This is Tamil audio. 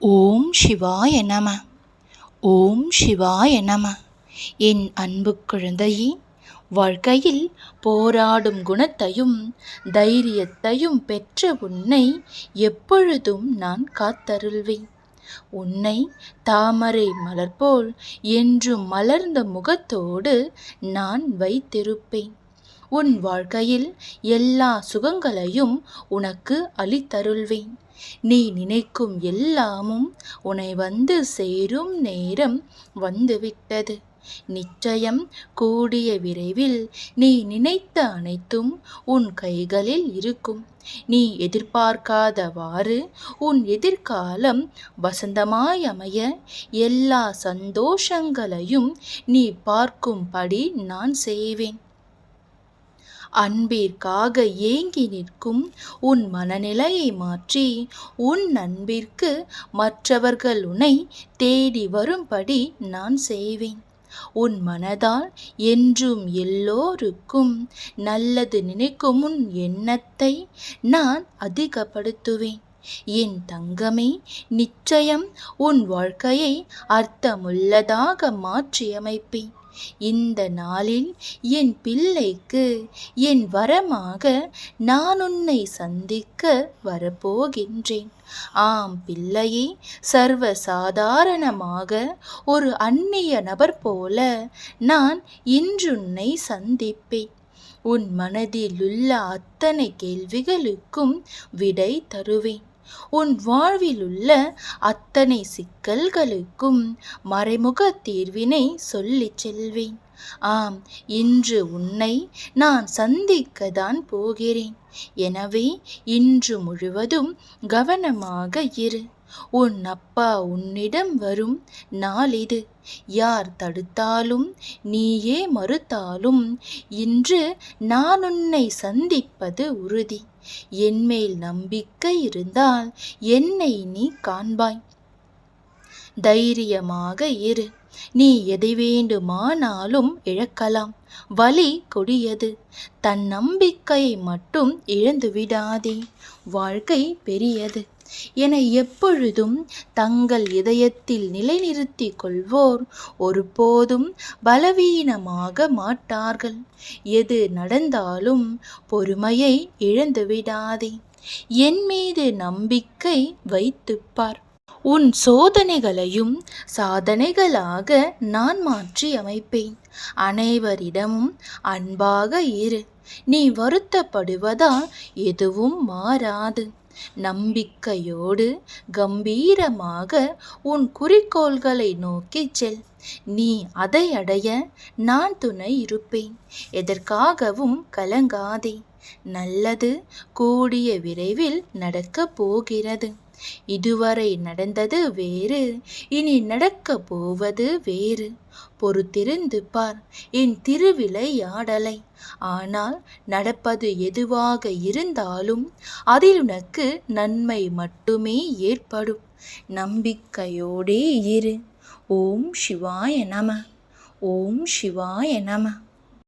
ஓம் சிவாய நம. ஓம் சிவாய நம. என் அன்பு குழந்தையே வாழ்க்கையில் போராடும் குணத்தையும் தைரியத்தையும் பெற்ற உன்னை எப்பொழுதும் நான் காத்தருள்வேன். உன்னை தாமரை மலர் போல் என்றும் மலர்ந்த முகத்தோடு நான் வைத்திருப்பேன். உன் வாழ்க்கையில் எல்லா சுகங்களையும் உனக்கு அளித்தருள்வேன். நீ நினைக்கும் எல்லாமும் உன்னை வந்து சேரும் நேரம் வந்துவிட்டது. நிச்சயம் கூடிய விரைவில் நீ நினைத்த அனைத்தும் உன் கைகளில் இருக்கும். நீ எதிர்பார்க்காதவாறு உன் எதிர்காலம் வசந்தமாய் அமைய எல்லா சந்தோஷங்களையும் நீ பார்க்கும்படி நான் செய்வேன். அன்பிற்காக ஏங்கி நிற்கும் உன் மனநிலையை மாற்றி உன் அன்பிற்கு மற்றவர்கள் உன்னை தேடி வரும்படி நான் செய்வேன். உன் மனதால் என்றும் எல்லோருக்கும் நல்லது நினைக்கும் உன் எண்ணத்தை நான் அதிகப்படுத்துவேன். என் தங்கமே நிச்சயம் உன் வாழ்க்கையை அர்த்தமுள்ளதாக மாற்றியமைப்பேன். இந்த நாளில் என் பிள்ளைக்கு என் வரமாக நான் உன்னை சந்திக்க வரப்போகின்றேன். ஆம் பிள்ளையே சர்வ சாதாரணமாக ஒரு அந்நிய நபர் போல நான் இன்றுன்னை சந்திப்பேன். உன் மனதிலுள்ள அத்தனை கேள்விகளுக்கும் விடை தருவேன். உன் வாழ்விலுள்ள அத்தனை சிக்கல்களுக்கும் மறைமுக தீர்வினை சொல்லிச் செல்வேன். ஆம் இன்று உன்னை நான் சந்திக்கத்தான் போகிறேன். எனவே இன்று முழுவதும் கவனமாக இரு. உன் அப்பா உன்னிடம் வரும் நாள் இது. யார் தடுத்தாலும் நீயே மறுத்தாலும் இன்று நான் உன்னை சந்திப்பது உறுதி. என்மேல் நம்பிக்கை இருந்தால் என்னை நீ காண்பாய். தைரியமாக இரு. நீ எதை வேண்டுமானாலும் இழக்கலாம். வலி கொடியது. தன் நம்பிக்கையை மட்டும் இழந்து விடாதே வாழ்க்கை பெரியது. என எப்பொழுதும் தங்கள் இதயத்தில் நிலைநிறுத்திக் கொள்வோர் ஒருபோதும் பலவீனமாக மாட்டார்கள். எது நடந்தாலும் பொறுமையை இழந்துவிடாதே. என் மீது நம்பிக்கை வைத்துப்பார். உன் சோதனைகளையும் சாதனைகளாக நான் மாற்றி அமைப்பேன். அனைவரிடமும் அன்பாக இரு. நீ வருத்தப்படுவதால் எதுவும் மாறாது. நம்பிக்கையோடு கம்பீரமாக உன் குறிக்கோள்களை நோக்கி செல். நீ அதை அடைய நான் துணை இருப்பேன். எதற்காகவும் கலங்காதே. நல்லது கூடிய விரைவில் நடக்கப் போகிறது. இதுவரை நடந்தது வேறு இனி நடக்க போவது வேறு. பொறுத்திருந்து பார் என் திருவிளையாடலை ஆனால் நடப்பது எதுவாக இருந்தாலும் அதில் உனக்கு நன்மை மட்டுமே ஏற்படும். நம்பிக்கையோடே இரு. ஓம் சிவாய நம. ஓம் சிவாய நம.